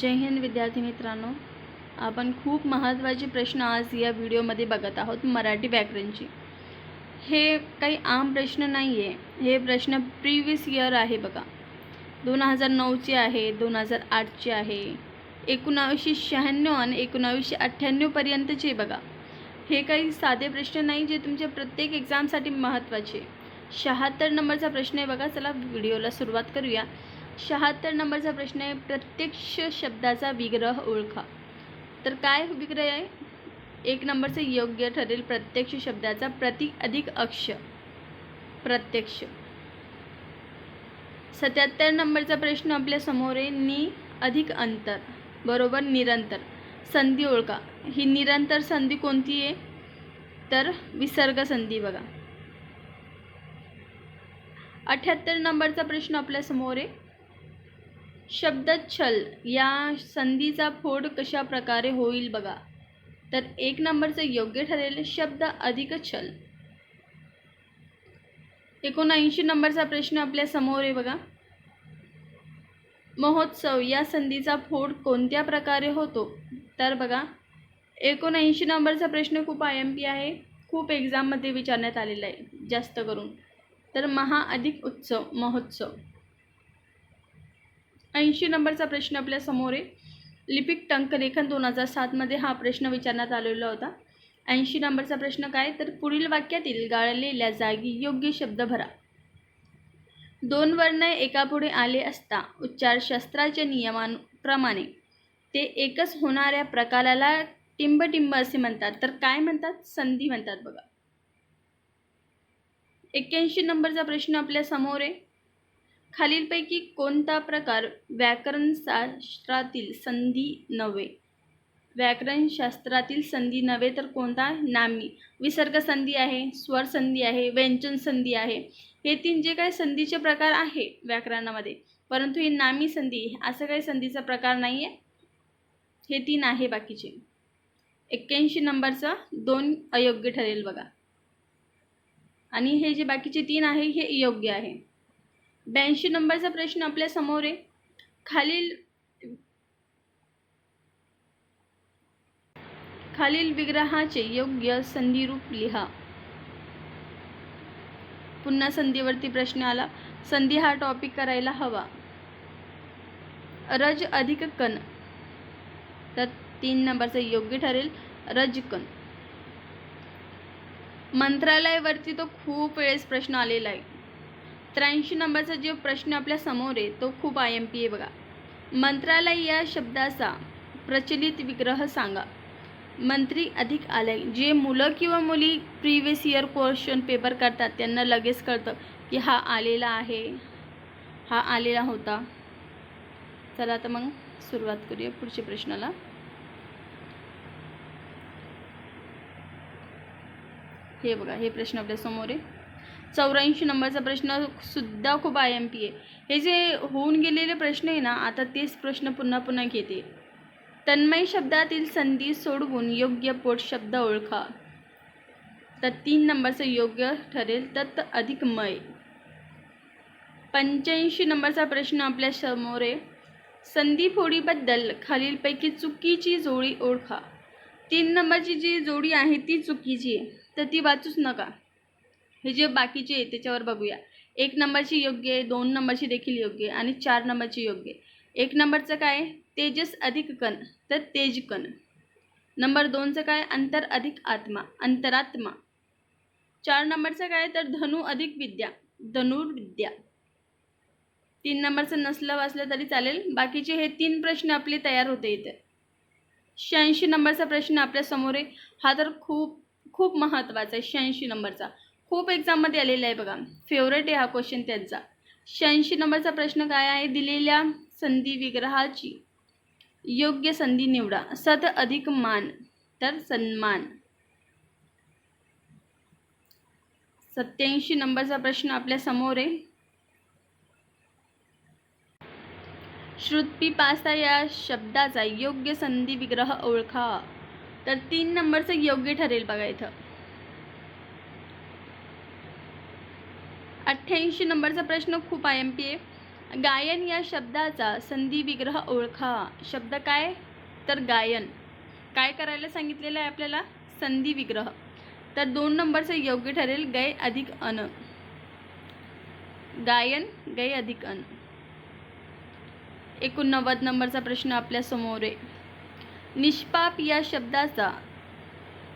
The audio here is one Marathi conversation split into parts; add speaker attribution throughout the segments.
Speaker 1: जय हिंद विद्यार्थी मित्रांनो. आपण खूप महत्त्वाचे प्रश्न आज या व्हिडिओमध्ये बघत आहोत मराठी व्याकरणची. हे काही आम प्रश्न नाही आहे हे प्रश्न प्रिव्हियस इयर आहे बघा. दोन हजार नऊचे आहे दोन हजार आठचे आहे एकोणावीसशे शहाण्णव आणि एकोणावीसशे अठ्ठ्याण्णवपर्यंतचे बघा. हे काही साधे प्रश्न नाही जे तुमच्या प्रत्येक एक्झामसाठी महत्त्वाचे. शहात्तर नंबरचा प्रश्न आहे बघा चला व्हिडिओला सुरुवात करूया. शहात्तर नंबरचा प्रश्न आहे प्रत्यक्ष शब्दाचा विग्रह ओळखा. तर काय विग्रह आहे? एक नंबरचं योग्य ठरेल प्रत्यक्ष शब्दाचा प्रति अधिक अक्ष. प्रत्यक्ष. सत्याहत्तर नंबरचा प्रश्न आपल्यासमोर आहे नि अधिक अंतर बरोबर निरंतर. संधी ओळखा. ही निरंतर संधी कोणती आहे? तर विसर्ग संधी बघा. अठ्याहत्तर नंबरचा प्रश्न आपल्यासमोर आहे शब्द छल या संधीचा फोड कशा प्रकारे होईल बघा. तर एक नंबरचं योग्य ठरेल शब्द अधिक छल. एकोणऐंशी नंबरचा प्रश्न आपल्यासमोर आहे बघा. महोत्सव या संधीचा फोड कोणत्या प्रकारे होतो? तर बघा एकोणऐंशी नंबरचा प्रश्न खूप आय एम पी आहे. खूप एक्झाममध्ये विचारण्यात आलेला आहे जास्त करून. तर महा अधिक उत्सव महोत्सव. ऐंशी नंबरचा प्रश्न आपल्यासमोर आहे. लिपिक टंकलेखन दोन हजार सातमध्ये हा प्रश्न विचारण्यात आलेला होता. ऐंशी नंबरचा प्रश्न काय? तर पुढील वाक्यातील गाळलेल्या जागी योग्य शब्द भरा. दोन वर्ण एकापुढे आले असता उच्चारशास्त्राच्या नियमांप्रमाणे. ते एकच होणाऱ्या प्रकाराला टिंबटिंब असे म्हणतात. तर काय म्हणतात? संधी म्हणतात बघा. एक्क्याऐंशी नंबरचा प्रश्न आपल्यासमोर आहे. खालीलपैकी कोणता प्रकार व्याकरणशास्त्रातील संधी नव्हे? व्याकरणशास्त्रातील संधी नव्हे तर कोणता? नामी. विसर्ग संधी आहे स्वर संधी आहे व्यंजन संधी आहे. हे तीन जे काही संधीचे प्रकार आहे व्याकरणामध्ये परंतु ही नामी संधी असं काही संधीचा प्रकार नाही आहे हे तीन आहे बाकीचे. एक्क्याऐंशी नंबरचा दोन अयोग्य ठरेल बघा. आणि हे जे बाकीचे तीन आहे हे योग्य आहे. ब्याऐंशी नंबरचा प्रश्न आपल्यासमोर आहे. खालील खालील विग्रहाचे योग्य संधिरूप लिहा. पुन्हा संधीवरती प्रश्न आला. संधी हा टॉपिक करायला हवा. रज अधिक कण. तर तीन नंबरचं योग्य ठरेल. रजकण मंत्रालयावरती तो खूप वेळेस प्रश्न आलेला आहे. त्र्याऐंशी नंबरचा जो प्रश्न आपल्यासमोर आहे तो खूप आय एम पी आहे बघा. मंत्रालय या शब्दाचा प्रचलित विग्रह सांगा. मंत्री अधिक आलय जे मुलं किंवा मुली प्रिव्हियस इयर क्वेश्चन पेपर करतात त्यांना लगेच कळतं की हा आलेला आहे. हा आलेला होता. चला आता मग सुरुवात करूया पुढच्या प्रश्नाला. हे बघा हे प्रश्न आपल्यासमोर आहे. चौऱ्याऐंशी नंबरचा प्रश्न सुद्धा खूप आय एम पी आहे. हे जे होऊन गेलेले प्रश्न आहे ना आता तेच प्रश्न पुन्हा पुन्हा घेते. तन्मय शब्दातील संधी सोडवून योग्य पोट शब्द ओळखा. तर तीन नंबरचं योग्य ठरेल तत् अधिक मय. पंच्याऐंशी नंबरचा प्रश्न आपल्यासमोर आहे. संधी फोडीबद्दल खालीलपैकी चुकीची जोडी ओळखा. तीन नंबरची जी जोडी आहे ती चुकीची आहे. तर ती वाचूच नका. हे जे बाकीचे आहे त्याच्यावर बघूया. एक नंबरची योग्य आहे दोन नंबरची देखील योग्य आहे आणि चार नंबरची योग्य आहे. एक नंबरचं काय तेजस अधिक कण तर तेज कण. नंबर दोनचं काय? अंतर अधिक आत्मा अंतरात्मा. चार नंबरचं काय तर धनु अधिक विद्या धनुर्विद्या. तीन नंबरचं नसलं वाचलं तरी चालेल. बाकीचे हे तीन प्रश्न आपले तयार होते इथे. शहाऐंशी नंबरचा प्रश्न आपल्यासमोर आहे. हा तर खूप खूप महत्त्वाचा आहे शहाऐंशी नंबरचा. खूप एक्झाममध्ये आलेला आहे बघा. फेवरेट आहे हा क्वेश्चन त्यांचा. शहाऐंशी नंबरचा प्रश्न काय आहे? दिलेल्या संधी विग्रहाची. योग्य संधी निवडा. सत अधिक मान तर सन्मान. सत्याऐंशी नंबरचा प्रश्न आपल्यासमोर आहे. श्रुतपी पासा या शब्दाचा योग्य संधी विग्रह ओळखा. तर तीन नंबरचं योग्य ठरेल बघा इथं. अठ्ठ्याऐंशी नंबरचा प्रश्न खूप आय एम पी ए गायन या शब्दाचा संधी विग्रह ओळखा. शब्द काय? तर गायन. काय करायला सांगितलेलं आहे आपल्याला? संधी विग्रह. तर दोन नंबरचं योग्य ठरेल गै अधिक अन. गायन गै अधिक अन. एकोणनव्वद नंबरचा प्रश्न आपल्यासमोर आहे. निष्पाप या शब्दाचा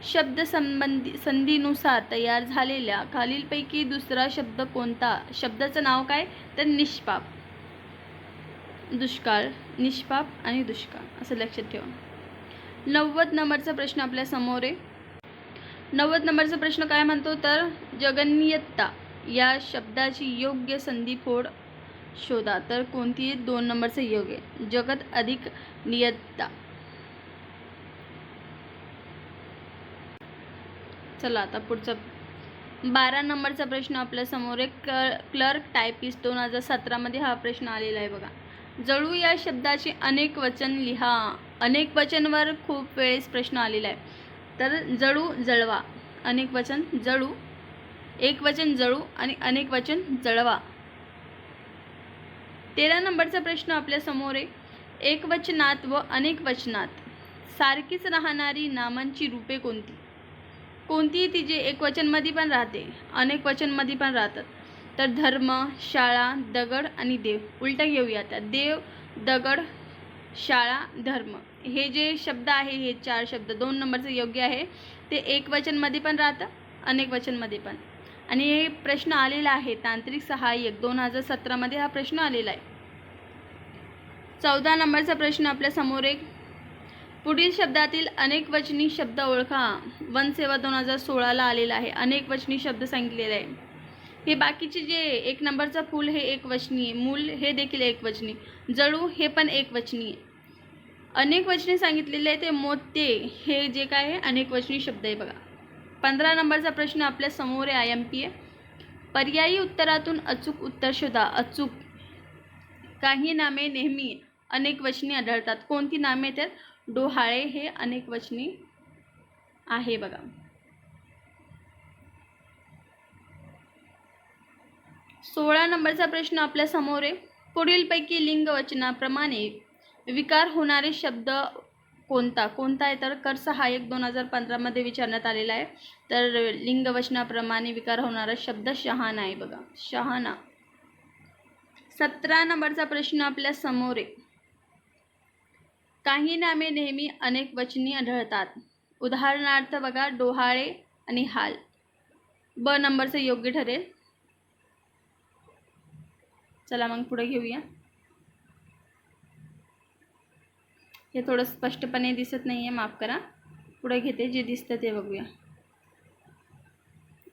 Speaker 1: शब्द संबंधी संधीनुसार तयार झालेल्या खालीलपैकी दुसरा शब्द कोणता? शब्दाचं नाव काय? तर निष्पाप. दुष्काळ निष्पाप आणि दुष्काळ. असं लक्षात ठेवा. नव्वद नंबरचा प्रश्न आपल्यासमोर आहे. नव्वद नंबरचा प्रश्न काय म्हणतो? तर जगन्यता या शब्दाची योग्य संधी फोड शोधा. तर कोणती? दोन नंबरचं योग आहे. जगत अधिक नियत्ता. चला आता पुढचा. बारा नंबरचा प्रश्न आपल्यासमोर एक आहे क्ल क्लर्क टायपिस्ट दोन हजार सतरामध्ये हा प्रश्न आलेला आहे बघा. जळू या शब्दाचे अनेक वचन लिहा. अनेक वचनवर खूप वेळेस प्रश्न आलेला आहे. तर जळू जळवा. अनेक वचन जळू. एक वचन जळू आणि अनेक वचन जळवा. तेरा नंबरचा प्रश्न आपल्यासमोर आहे. एक वचनात व अनेक वचनात. सारखीच राहणारी नामांची रूपे कोणती? कोणतीही ती जे एक वचनमध्ये पण राहते अनेक वचनमध्ये पण राहतात. तर धर्म शाळा दगड आणि देव. उलटं घेऊया त्या देव दगड शाळा धर्म. हे जे शब्द आहे हे चार शब्द दोन नंबरचं योग्य आहे. ते एक वचनमध्ये पण राहतं अनेक वचनमध्ये पण. आणि हे प्रश्न आलेला आहे तांत्रिक सहाय्यक. दोन हजार सतरामध्ये हा प्रश्न आलेला आहे. चौदा नंबरचा प्रश्न आपल्यासमोर एक. पुढील शब्दातील अनेक वचनी शब्द ओळखा. वनसेवा दोन हजार सोळाला आलेला आहे. अनेक वचनी शब्द सांगितलेले आहे. हे बाकीचे जे एक नंबरचा फूल हे एक वचनी आहे. मूल हे देखील एक वचनी जळू हे पण एक वचनी आहे. अनेक वचनी सांगितलेले आहे ते मोते हे जे काय आहे अनेक वचनी शब्द आहे बघा. पंधरा नंबरचा प्रश्न आपल्यासमोर आहे आय एम पी आहे. पर्यायी उत्तरातून अचूक उत्तर शोधा. अचूक. काही नामे नेहमी अनेक वचनी आढळतात. कोणती नामे तर डोहाळे हे अनेक वचनी आहे बघा. सोळा नंबरचा प्रश्न आपल्यासमोर आहे. पुढीलपैकी लिंगवचनाप्रमाणे विकार होणारे शब्द कोणता? कोणता आहे? तर कर सहाय्यक दोन हजार पंधरामध्ये विचारण्यात आलेला आहे. तर लिंगवचनाप्रमाणे विकार होणारा शब्द शहाणा आहे बघा. शहाणा. सतरा नंबरचा प्रश्न आपल्यासमोर आहे. काही नामे नेहमी अनेक वचनी आढळतात उदाहरणार्थ बघा डोहाळे आणि हाल. ब नंबरचं योग्य ठरेल. चला मग पुढे घेऊया. हे थोडं स्पष्टपणे दिसत नाही आहे माफ करा. पुढे घेते जे दिसतं ते बघूया.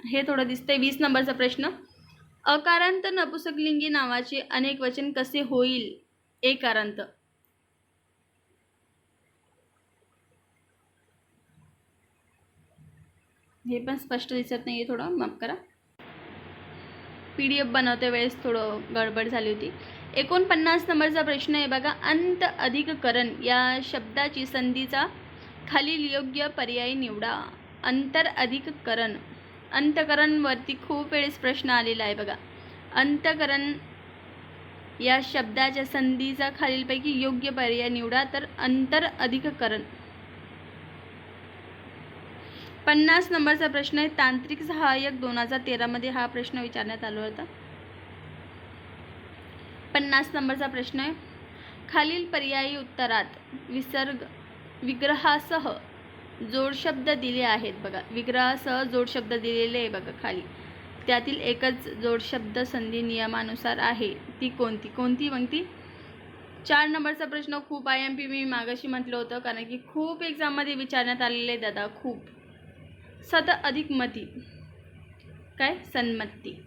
Speaker 1: हे थोडं दिसतंय वीस नंबरचा प्रश्न. अकारांत नपुसकलिंगी नावाचे अनेक वचन कसे होईल? एकारांत. हे पण स्पष्ट दिसत नाही आहे थोडं. माफ करा. पी डी एफ बनवते वेळेस थोडं गडबड झाली होती. एकोणपन्नास नंबरचा प्रश्न आहे बघा. अंत अधिक करण या शब्दाची संधीचा खालील योग्य पर्याय निवडा. अंतर अधिक करण अंतकरणवरती खूप वेळेस प्रश्न आलेला आहे बघा. अंतकरण या शब्दाच्या संधीचा खालीलपैकी योग्य पर्याय निवडा तर अंतर अधिक करण पन्नास नंबरचा प्रश्न आहे. तांत्रिक सहाय्यक दोन हजार तेरामध्ये हा प्रश्न विचारण्यात आला होता. पन्नास नंबरचा प्रश्न आहे. खालील पर्यायी उत्तरात विसर्ग विग्रहासह जोडशब्द दिले आहेत बघा. विग्रहासह जोडशब्द दिलेले आहे बघा खाली. त्यातील एकच जोडशब्द संधी नियमानुसार आहे. ती कोणती? कोणती मग ती चार नंबरचा प्रश्न खूप आय एम पी मी मागाशी म्हटलं होतं कारण की खूप एक्झाममध्ये विचारण्यात आलेले आहे दादा खूप. सत अधिक मती. काय? संमती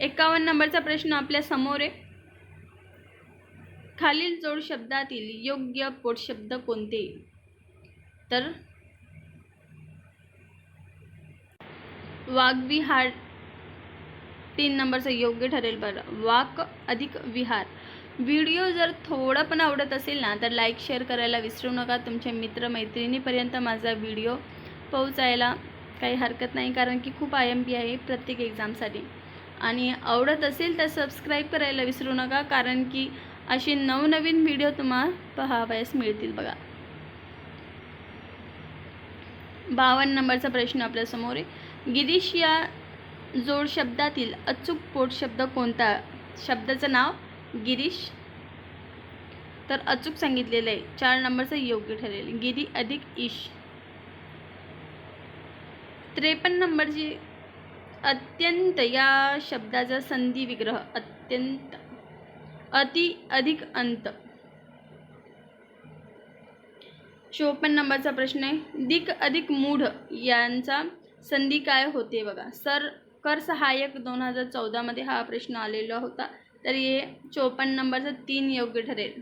Speaker 1: एकावन्न नंबरचा प्रश्न आपल्यासमोर आहे. खालील जोड शब्दातील योग्य पोटशब्द कोणते? तर वाघविहार तीन नंबरचं योग्य ठरेल बरं. वाक अधिक विहार. व्हिडिओ जर थोडं पण आवडत असेल ना तर लाईक शेअर करायला विसरू नका. तुमच्या मित्रमैत्रिणीपर्यंत माझा व्हिडिओ पोहोचायला काही हरकत नाही कारण की खूप आय एम पी आहे प्रत्येक एक्झामसाठी आणि आवडत असेल तर सबस्क्राईब करायला विसरू नका कारण की असे नवनवीन व्हिडिओ तुम्हाला पहावयास मिळतील बघा. बावन्न नंबरचा प्रश्न आपल्यासमोर आहे. गिरीश या जोड शब्दातील अचूक पोट शब्द कोणता? शब्दाचं नाव गिरीश. तर अचूक सांगितलेलं आहे. चार नंबरचं योग्य ठरेल गिरी अधिक ईश. त्रेपन्न नंबरची अत्यंत या शब्दाचा संधी विग्रह. अत्यंत. अति अधिक अंत. चोपन्न नंबरचा प्रश्न आहे. दिक अधिक मूढ यांचा संधी काय होते बघा. सर कर सहाय्यक दोन हजार चौदामध्ये हा प्रश्न आलेला होता. तर हे चोपन्न नंबरचा तीन योग्य ठरेल.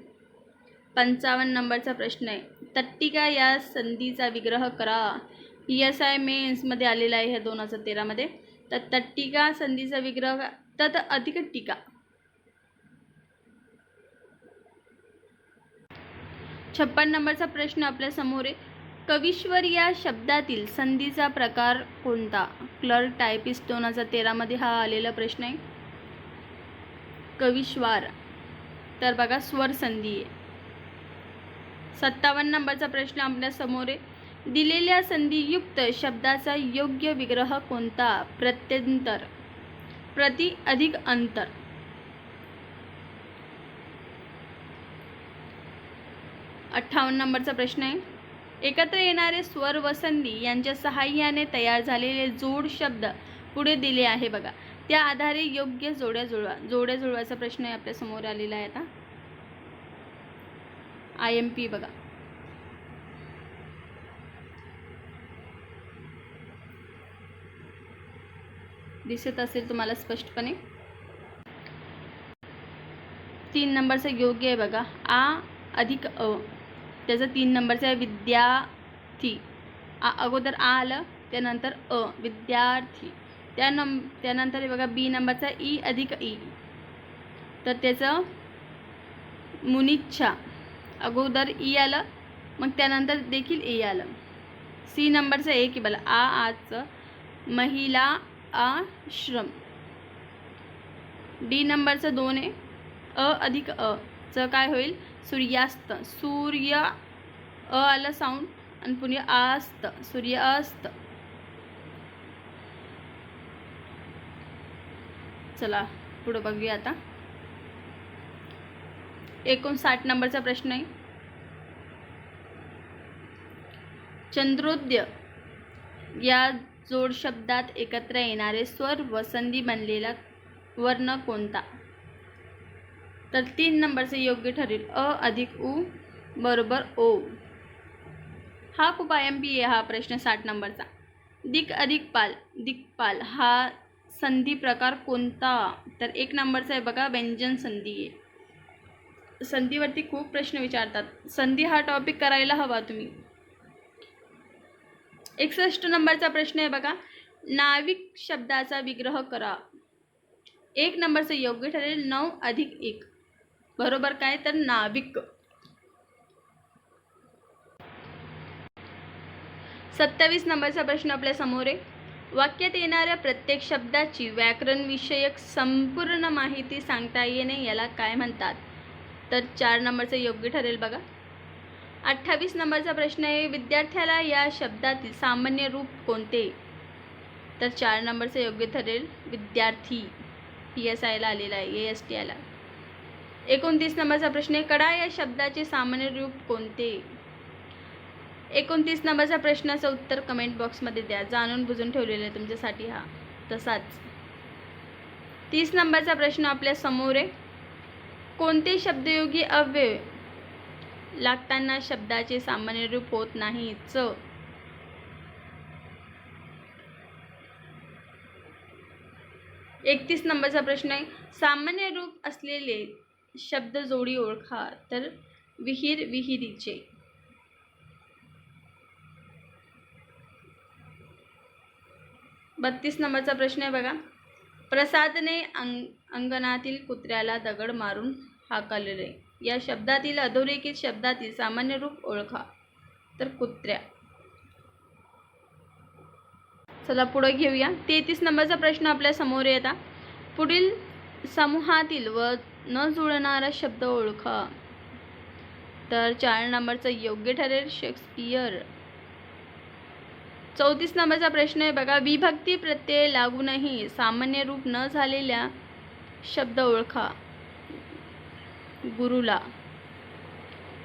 Speaker 1: पंचावन्न नंबरचा प्रश्न आहे. तट्टिका या संधीचा विग्रह करा. पी एस आय मेन्समध्ये आलेला आहे ह्या दोन हजार तेरामध्ये. तर तट्टिका संधीचा विग्रह तत अधिक टीका. छप्पन नंबरचा प्रश्न आपल्यासमोर आहे. कविश्वर या शब्दातील संधीचा प्रकार कोणता? क्लर्क टायपिस्ट दोन हजार तेरामध्ये हा आलेला प्रश्न आहे. कविश्वार. तर बघा स्वर संधी आहे. सत्तावन्न नंबरचा प्रश्न आपल्यासमोर आहे. दिलेल्या संधियुक्त शब्दाचा योग्य विग्रह कोणता? प्रत्यंतर. प्रति अधिक अंतर. अठ्ठावन्न नंबरचा प्रश्न आहे. एकत्र येणारे स्वर व संधी यांच्या सहाय्याने तयार झालेले जोड शब्द पुढे दिले आहे बघा. त्या आधारे योग्य जोड्या जुळवा जोड्या जुळवायचा प्रश्न आहे आपल्यासमोर आलेला आहे आता. आय एम पी बघा. दिसत असेल तुम्हाला स्पष्टपणे. तीन नंबरचं योग्य आहे बघा. आ अधिक अ. त्याचं तीन नंबरचं आहे विद्यार्थी. आ अगोदर आ आलं त्यानंतर अ विद्यार्थी. त्या नंब त्यानंतर हे बघा बी नंबरचा ई अधिक ई. तर त्याचं मुनिच्छा. अगोदर ई आलं मग त्यानंतर देखील ए आलं. सी नंबरचं ए की बघा आ आजचं महिला आश्रम. डी नंबरचं दोन आहे अ अधिक अ. चं काय होईल? सूर्यास्त. सूर्य अ आलं साऊंड आणि पुढे आस्त. सूर्य अस्त चला पुढं बघूया आता. एकोणसाठ नंबरचा प्रश्न आहे. चंद्रोद्य या जोड शब्दात एकत्र येणारे स्वर व संधी बनलेला वर्ण कोणता? तर तीन नंबरचे योग्य ठरेल. अ अधिक उ बरोबर ओ. हा खूप आय एम पी आहे हा प्रश्न साठ नंबरचा. दिक अधिक पाल दिक्पाल हा संधी प्रकार कोणता? तर एक नंबरचा आहे बघा व्यंजन संधी. आहे संधीवरती खूप प्रश्न विचारतात. संधी हा टॉपिक करायला हवा तुम्ही. एकसष्ट नंबरचा प्रश्न आहे बघा. नाविक शब्दाचा विग्रह करा. एक नंबरचं योग्य ठरेल नऊ अधिक एक. बरोबर काय? तर नाविक. सत्तावीस नंबरचा प्रश्न आपल्यासमोर आहे. वाक्यात येणाऱ्या प्रत्येक शब्दाची व्याकरणविषयक संपूर्ण माहिती सांगता येणे याला काय म्हणतात? तर चार नंबरचं योग्य ठरेल बघा. अठ्ठावीस नंबरचा प्रश्न आहे विद्यार्थ्याला या शब्दातील सामान्य रूप कोणते? तर चार नंबरचं योग्य ठरेल विद्यार्थी. पी एस आयला आलेला आहे ए एस टी आयला. एकोणतीस नंबरचा प्रश्न आहे कडा या शब्दाचे सामान्य रूप कोणते? एकोणतीस नंबरचा प्रश्नाचं उत्तर कमेंट बॉक्समध्ये द्या. जाणून बुजून ठेवलेलं आहे तुमच्यासाठी हा. तसाच. तीस नंबरचा प्रश्न आपल्यासमोर आहे. कोणते शब्दयोगी अव्यय लागताना शब्दाचे सामान्य रूप होत नाही च एकतीस नंबरचा प्रश्न आहे. सामान्य रूप असलेले शब्द जोडी ओळखा. तर विहीर विहिरीचे. बत्तीस नंबरचा प्रश्न आहे बघा. प्रसादने अंग अंगणातील कुत्र्याला दगड मारून हाकलले. या शब्दातील अधोरेखित शब्दातील सामान्य रूप ओळखा. तर कुत्र्या. चला पुढं घेऊया. तेहतीस नंबरचा प्रश्न आपल्यासमोर येता पुढील समूहातील व न जुळणारा शब्द ओळखा. तर चार नंबरचं योग्य ठरेल शेक्सपियर. चौतीस नंबरचा प्रश्न आहे बघा. विभक्ती प्रत्यय लागूनही सामान्य रूप न झालेल्या शब्द ओळखा. गुरुला.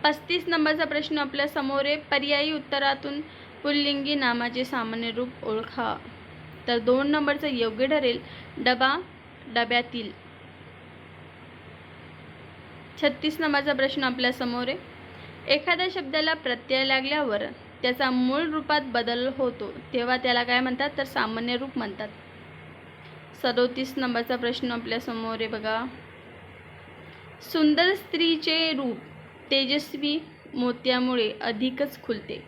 Speaker 1: पस्तीस नंबरचा प्रश्न आपल्यासमोर आहे पर्यायी उत्तरातून पुल्लिंगी नामाचे सामान्य रूप ओळखा. तर दोन नंबरचं योग्य ठरेल. डबा डब्यातील. छत्तीस नंबरचा प्रश्न आपल्यासमोर. आहे एखाद्या शब्दाला प्रत्यय लागल्यावर त्याचा मूळ रूपात बदल होतो. तेव्हा त्याला काय म्हणतात? तर सामान्य रूप म्हणतात. सदोतीस नंबरचा प्रश्न आपल्यासमोर आहे बघा. सुंदर स्त्रीचे रूप तेजस्वी मोत्यामुळे अधिकच खुलते.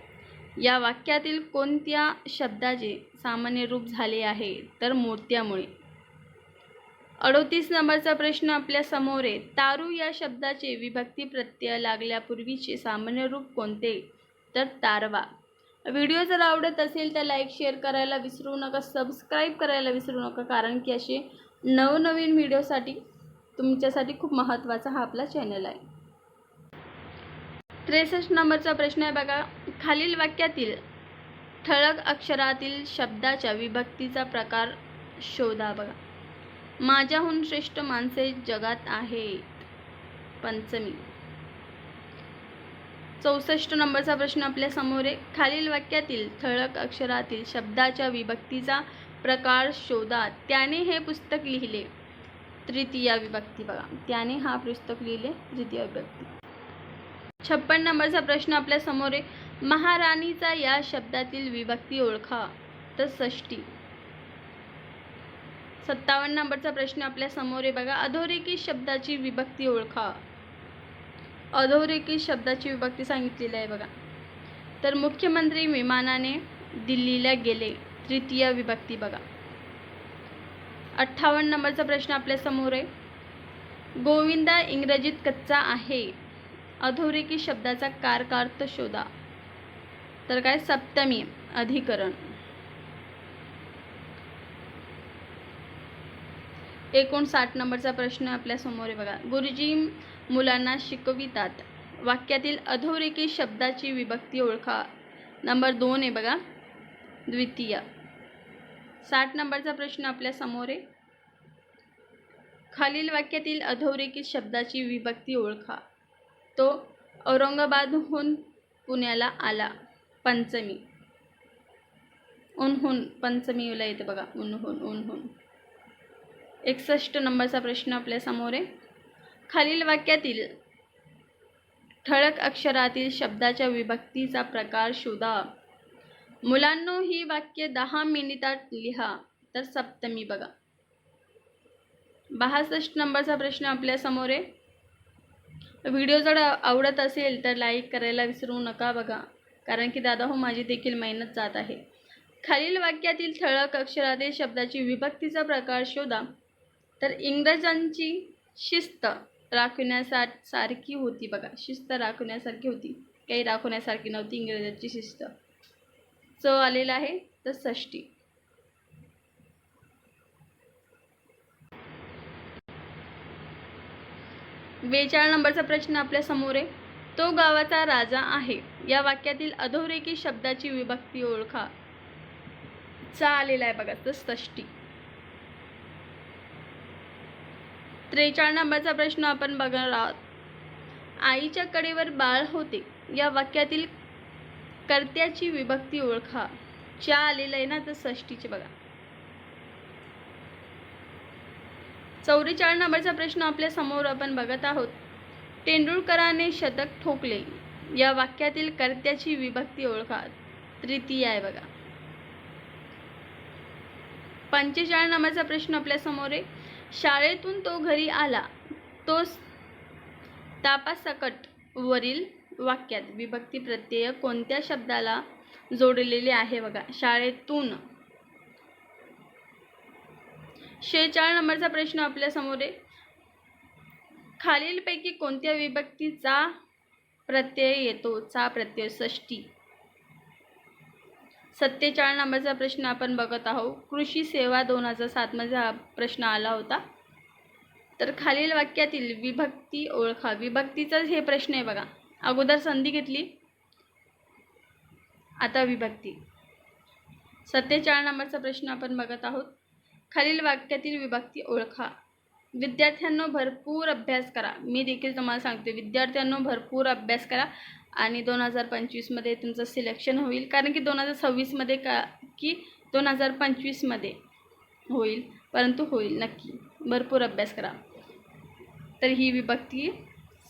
Speaker 1: या वाक्यातील कोणत्या शब्दाचे सामान्य रूप झाले आहे? तर मोत्यामुळे. अडोतीस नंबरचा प्रश्न आपल्यासमोर आहे. तारू या शब्दाचे विभक्ती प्रत्यय लागल्यापूर्वीचे सामान्य रूप कोणते? तर तारवा. व्हिडिओ जर आवडत असेल तर लाईक शेअर करायला विसरू नका सबस्क्राईब करायला विसरू नका कारण की असे नवनवीन व्हिडिओसाठी तुमच्यासाठी खूप महत्त्वाचा हा आपला चॅनल आहे. त्रेसष्ट नंबरचा प्रश्न आहे बघा. खालील वाक्यातील ठळक अक्षरातील शब्दाच्या विभक्तीचा प्रकार शोधा बघा. माझ्याहून श्रेष्ठ माणसे जगात आहेत. पंचमी. चौसष्ट नंबरचा प्रश्न आपल्यासमोर आहे. खालील वाक्यातील ठळक अक्षरातील शब्दाच्या विभक्तीचा प्रकार शोधा. त्याने हे पुस्तक लिहिले. तृतीया विभक्ती बघा. त्याने हा पुस्तक लिहिले तृतीय विभक्ती. छप्पन नंबरचा प्रश्न आपल्यासमोर आहे. महाराणीचा या शब्दातील विभक्ती ओळखा. तर षष्टी. सत्तावन्न नंबरचा प्रश्न आपल्यासमोर आहे. बघा. अधोरेखित शब्दाची विभक्ती ओळखा. अधोरेखित शब्दाची विभक्ती सांगितलेली आहे बघा. तर मुख्यमंत्री विमानाने दिल्लीला गेले तृतीय विभक्ती बघा. अठ्ठावन्न नंबरचा प्रश्न आपल्यासमोर आहे. गोविंदा इंग्रजीत कच्चा आहे. अधोरेखित शब्दाचा कारकार्थ शोधा. तर काय? सप्तमी अधिकरण. एकोणसाठ नंबरचा प्रश्न आपल्यासमोर आहे बघा. गुरुजी मुलांना शिकवितात. वाक्यातील अधोरेखित शब्दाची विभक्ती ओळखा. नंबर दोन आहे बघा. द्वितीय. साठ नंबरचा प्रश्न आपल्यासमोर आहे. खालील वाक्यातील अधोरेखित शब्दाची विभक्ती ओळखा. तो औरंगाबादहून पुण्याला आला. पंचमी. उन्हून पंचमीला येते बघा. उन्हून उन्हून. एकसष्ट नंबरचा प्रश्न आपल्यासमोर आहे. खालील वाक्यातील ठळक अक्षरातील शब्दाच्या विभक्तीचा प्रकार शोधा. मुलांनो ही वाक्य दहा मिनिटात लिहा तर सप्तमी बघा. बासष्ट नंबरचा प्रश्न आपल्यासमोर आहे. व्हिडिओ जर आवडत असेल तर लाईक करायला विसरू नका बघा कारण की दादा हो माझी देखील मेहनत जात आहे. खालील वाक्यातील ठळक अक्षरातील शब्दाची विभक्तीचा प्रकार शोधा. तर इंग्रजांची शिस्त राखण्यासा सारखी होती बघा. शिस्त राखण्यासारखी होती. काही राखण्यासारखी नव्हती इंग्रजांची शिस्त. च आलेला आहे तर षष्टी बेचाळ नंबरचा प्रश्न आपल्यासमोर आहे. तो गावाचा राजा आहे. या वाक्यातील अधोरेखी शब्दाची विभक्ती ओळखा. चा आलेला आहे बघा तर षष्टी त्रेचाळ नंबरचा प्रश्न आपण बघणार आहोत. आईच्या कडेवर बाळ होते. या वाक्यातील कर्त्याची विभक्ती ओळखा. च्या आलेलं आहे ना तर षष्टीचे बघा. चौवेचाळीस नंबरचा प्रश्न आपल्यासमोर आपण बघत आहोत. तेंडुलकराने शतक ठोकले. या वाक्यातील कर्त्याची विभक्ती ओळखा. तृतीय आहे बघा. पंचेचाळीस नंबरचा प्रश्न आपल्यासमोर आहे. शाळेतून तो घरी आला. तो तापासकट वरील वाक्यात विभक्ती प्रत्यय कोणत्या शब्दाला जोडलेले आहे बघा. शाळेतून. शेचाळ नंबरचा प्रश्न आपल्यासमोर आहे. खालीलपैकी कोणत्या विभक्तीचा प्रत्यय येतो? चा प्रत्यय षष्टी सत्तेचाळ नंबरचा प्रश्न आपण बघत आहोत. कृषी सेवा दोन हजार सातमध्ये हा प्रश्न आला होता. तर खालील वाक्यातील विभक्ती ओळखा. विभक्तीचाच हे प्रश्न आहे बघा. अगोदर संधी घेतली. आता विभक्ती. सत्तेचाळ नंबरचा प्रश्न आपण बघत आहोत. खालील वाक्यातील विभक्ती ओळखा. विद्यार्थ्यांनो भरपूर अभ्यास करा. मी देखील तुम्हाला सांगते विद्यार्थ्यांनो भरपूर अभ्यास करा. आणि दोन हजार पंचवीसमध्ये तुमचं सिलेक्शन होईल. कारण की दोन हजार सव्वीसमध्ये का की दोन हजार पंचवीसमध्ये होईल. परंतु होईल नक्की. भरपूर अभ्यास करा. तर ही विभक्ती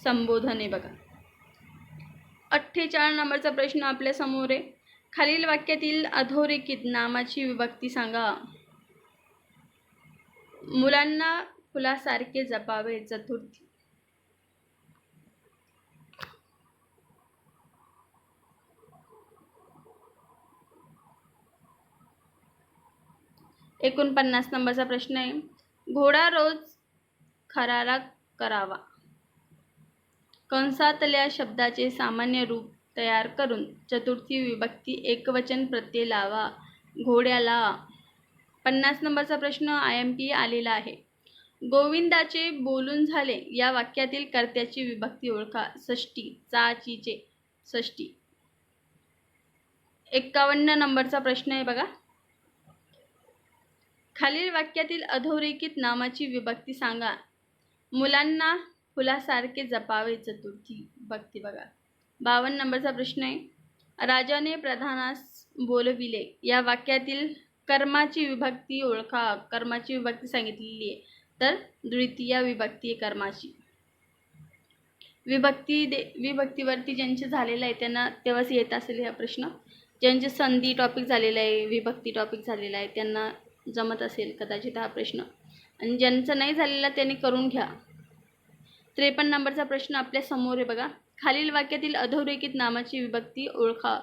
Speaker 1: संबोधने बघा. अठ्ठेचाळ नंबरचा प्रश्न आपल्यासमोर आहे. खालील वाक्यातील अधोरेखित नामाची विभक्ती सांगा. मुलांना फुलासारखे जपावे चतुर्थी एकोणपन्नास नंबरचा प्रश्न आहे. घोडा रोज खरारा करावा. कंसातल्या शब्दाचे सामान्य रूप तयार करून चतुर्थी विभक्ती एकवचन प्रत्यय लावा. घोड्याला पन्नास नंबरचा प्रश्न आय एम पी आलेला आहे. गोविंदाचे बोलून झाले या वाक्यातील कर्त्याची विभक्ती ओळखा. षष्टी चाचीचे षष्टी एक्कावन्न नंबरचा प्रश्न आहे बघा. खालील वाक्यातील अधोरेखित नामाची विभक्ती सांगा. मुलांना फुलासारखे जपावे चतुर्थी भक्ती बघा. बावन्न नंबरचा प्रश्न आहे. राजाने प्रधानास बोलविले. या वाक्यातील कर्माची विभक्ती ओळखा. कर्माची विभक्ती सांगितलेली आहे. तर द्वितीय विभक्ती आहे कर्माची. विभक्ती दे विभक्तीवरती ज्यांचे झालेलं आहे त्यांना तेव्हाच येत असेल हा प्रश्न. ज्यांचे संधी टॉपिक झालेला आहे विभक्ती टॉपिक झालेला आहे त्यांना जमत असेल कदाचित हा प्रश्न. आणि ज्यांचं नाही झालेला त्याने करून घ्या. त्रेपन्न नंबरचा प्रश्न आपल्यासमोर आहे बघा. खालील वाक्यातील अधोरेखित नामाची विभक्ती ओळखा.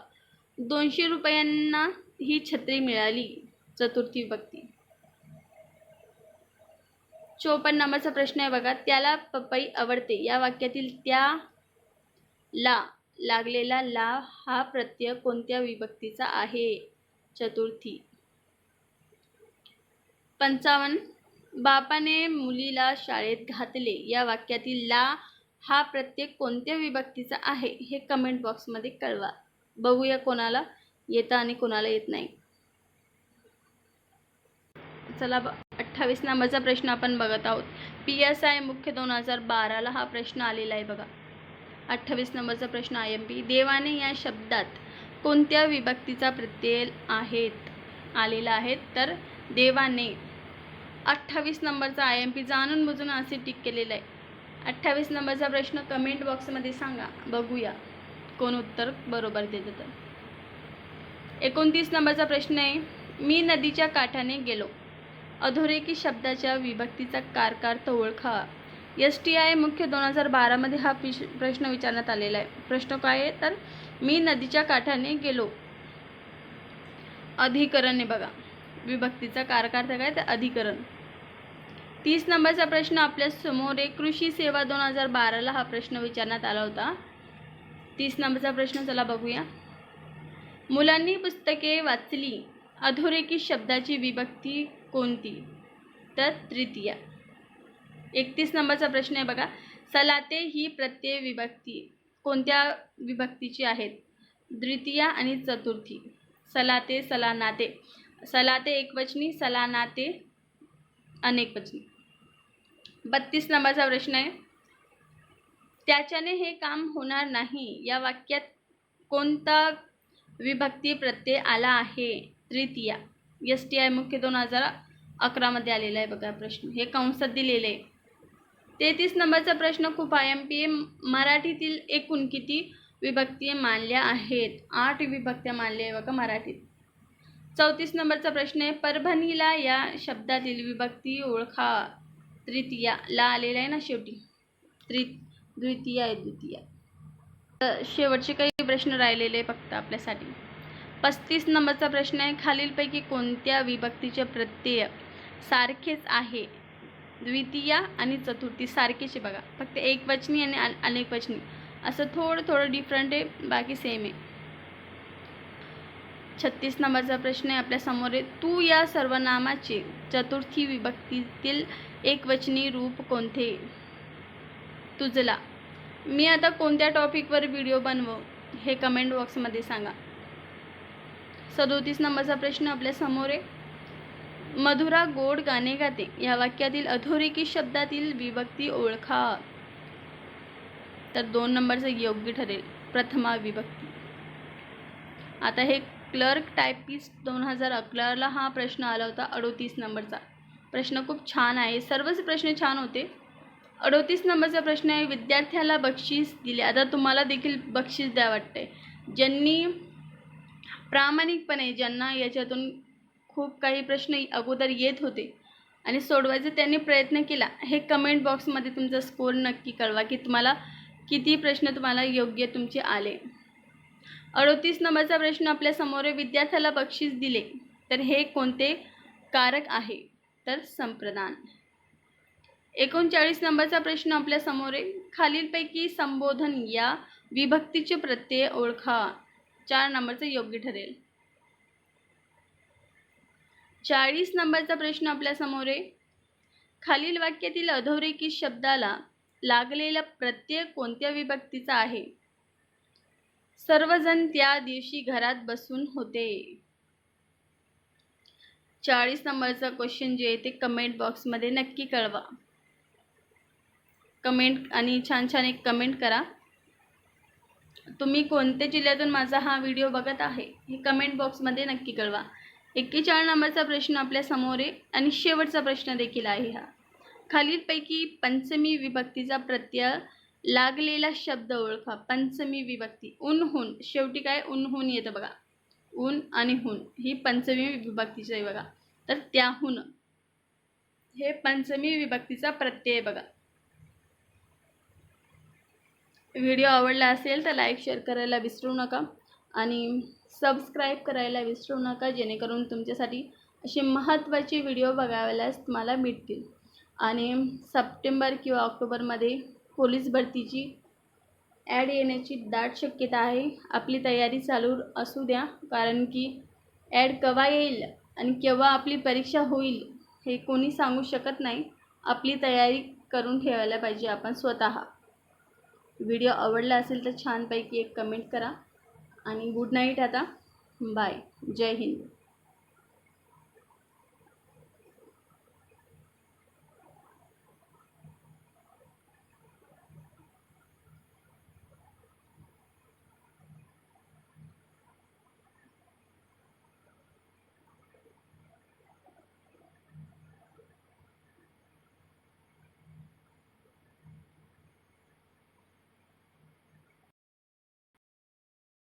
Speaker 1: दोनशे रुपयांना ही छत्री मिळाली. चतुर्थी विभक्ती. चोपन्न नंबरचा प्रश्न आहे बघा. त्याला पपई आवडते. या वाक्यातील त्या ला लागलेला ला हा प्रत्यय कोणत्या विभक्तीचा आहे? चतुर्थी. पंचावन्न. बापाने मुलीला शाळेत घातले. या वाक्यातील ला हा प्रत्यय कोणत्या विभक्तीचा आहे हे कमेंट बॉक्समध्ये कळवा. बघूया कोणाला येतं आणि कोणाला येत नाही. चला अठ्ठावीस नंबरचा प्रश्न आपण बघत आहोत. पी एस आय मुख्य दोन हजार बाराला हा प्रश्न आलेला आहे बघा. अठ्ठावीस नंबरचा प्रश्न आय एम पी देवाने या शब्दात कोणत्या विभक्तीचा प्रत्यय आहेत आलेला आहे? तर देवाने अठ्ठावीस नंबरचा आय एम पी जाणून बुजून असे टिक केलेलं आहे. अठ्ठावीस नंबरचा प्रश्न कमेंट बॉक्समध्ये सांगा. बघूया. कोण उत्तर बरोबर देतं तर. एकोणतीस नंबरचा प्रश्न आहे मी नदीच्या काठाने गेलो. अधोरेखी शब्दाच्या विभक्तीचा कारकार्थ ओळखा. एस टी आय मुख्य दोन हजार बारामध्ये हा पिश प्रश्न विचारण्यात आलेला आहे. प्रश्न काय आहे? तर मी नदीच्या काठाने गेलो. अधिकरण आहे बघा. विभक्तीचा कारकार्थ काय? तर अधिकरण. तीस नंबरचा प्रश्न आपल्यासमोर एक कृषी सेवा दोन हजार बाराला हा प्रश्न विचारण्यात आला होता. तीस नंबरचा प्रश्न चला बघूया. मुलांनी पुस्तके वाचली अधोरेखित शब्दाची विभक्ती कोणती? तर तृतीया. एकतीस नंबरचा प्रश्न आहे बघा. सलाते ही प्रत्यय विभक्ती कोणत्या विभक्तीची आहेत? द्वितीया आणि चतुर्थी. सलाते सलानाते. सलाते एकवचनी सलानाते अनेकवचनी. बत्तीस नंबरचा प्रश्न आहे. त्याच्याने हे काम होणार नाही. या वाक्यात कोणता विभक्ती प्रत्यय आला आहे? तृतीया. एस टी आय मुख्य दोन हजार अकरामध्ये आलेला आहे बघा प्रश्न. हे कंसात दिलेले आहे. तेहतीस नंबरचा प्रश्न खूप आय एम पी ए मराठीतील एकूण किती विभक्ती मानल्या आहेत? आठ विभक्त्या मानल्या आहे बघा मराठीत. चौतीस नंबरचा प्रश्न आहे. परभणीला या शब्दातील विभक्ती ओळखा. तृतीया ला आलेला आहे ना शेवटी? त्रि द्वितीय आहे द्वितीया. तर शेवटचे काही प्रश्न राहिलेले फक्त आपल्यासाठी. पस्तीस नंबरचा प्रश्न आहे खालीलपैकी कोणत्या विभक्तीचे प्रत्यय सारखेच आहे? द्वितीया आणि चतुर्थी सारखेच आहे बघा. फक्त एकवचनी आणि अनेकवचनी असं थोडं थोडं डिफरंट आहे बाकी सेम आहे. छत्तीस नंबरचा प्रश्न आहे आपल्यासमोर आहे. तू या सर्वनामाचे चतुर्थी विभक्तीतील एकवचनी रूप कोणते? तुझला. मी आता कोणत्या टॉपिकवर व्हिडिओ बनवू? हे कमेंट बॉक्समध्ये सांगा. सदोतीस नंबरचा प्रश्न आपल्यासमोर आहे. मधुरा गोड गाणे गाते. या वाक्यातील अधोरेखित शब्दातील विभक्ती ओळखा. तर दोन नंबरचं योग्य ठरेल. प्रथमा विभक्ती. आता हे क्लर्क टायपिस्ट दोन हजार अकराला हा प्रश्न आला होता अडोतीस नंबरचा. प्रश्न खूप छान आहे. सर्वच प्रश्न छान होते. अडोतीस नंबरचा प्रश्न आहे विद्यार्थ्याला बक्षीस दिले. आता तुम्हाला देखील बक्षीस द्या वाटते ज्यांनी प्रामाणिकपणे ज्यांना याच्यातून खूप काही प्रश्न अगोदर येत होते आणि सोडवायचा त्यांनी प्रयत्न केला हे कमेंट बॉक्समध्ये तुमचा स्कोर नक्की कळवा की तुम्हाला किती प्रश्न तुम्हाला योग्य तुमचे आले. अडोतीस नंबरचा प्रश्न आपल्यासमोर आहे, विद्यार्थ्याला बक्षीस दिले तर हे कोणते कारक आहे? तर संप्रदान. एकोणचाळीस नंबरचा प्रश्न आपल्यासमोर आहे खालीलपैकी संबोधन या विभक्तीचे प्रत्यय ओळखा. चार नंबरचं योग्य ठरेल. चाळीस नंबरचा प्रश्न आपल्यासमोर आहे खालील वाक्यातील अधोरेखित शब्दाला लागलेला प्रत्यय कोणत्या विभक्तीचा आहे? सर्वजण त्या दिवशी घरात बसून होते. चाळीस नंबरचा क्वेश्चन जे आहे ते कमेंट बॉक्समध्ये नक्की कळवा. कमेंट आणि छान छान एक कमेंट करा. तुम्ही कोणत्या जिल्ह्यातून माझा हा व्हिडिओ बघत आहे हे कमेंट बॉक्समध्ये नक्की कळवा. एक्केचाळीस नंबरचा प्रश्न आपल्यासमोर आहे आणि शेवटचा प्रश्न देखील आहे हा. खालीलपैकी पंचमी विभक्तीचा प्रत्यय लागलेला शब्द ओळखा पंचमी विभक्ती उनहून शेवटी काय? उनहून येतं बघा. ऊन आणि हुन. ही पंचमी विभक्तीचं आहे बघा. तर त्याहून हे पंचमी विभक्तीचा प्रत्यय बघा. व्हिडिओ आवडला असेल तर लाईक शेअर करायला विसरू नका आणि सबस्क्राईब करायला विसरू नका जेणेकरून तुमच्यासाठी असे महत्त्वाचे व्हिडिओ बघायलाच तुम्हाला मिळतील. आणि सप्टेंबर किंवा ऑक्टोबरमध्ये पोलीस भरतीची ॲड येण्याची दाट शक्यता आहे. आपली तयारी चालू असू द्या कारण की ॲड केव्हा येईल आणि केव्हा आपली परीक्षा होईल हे कोणी सांगू शकत नाही. आपली तयारी करून ठेवायला पाहिजे आपण स्वतः. व्हिडिओ आवडला असेल तर छानपैकी एक कमेंट करा. आणि गुड नाईट आता. बाय. जय हिंद.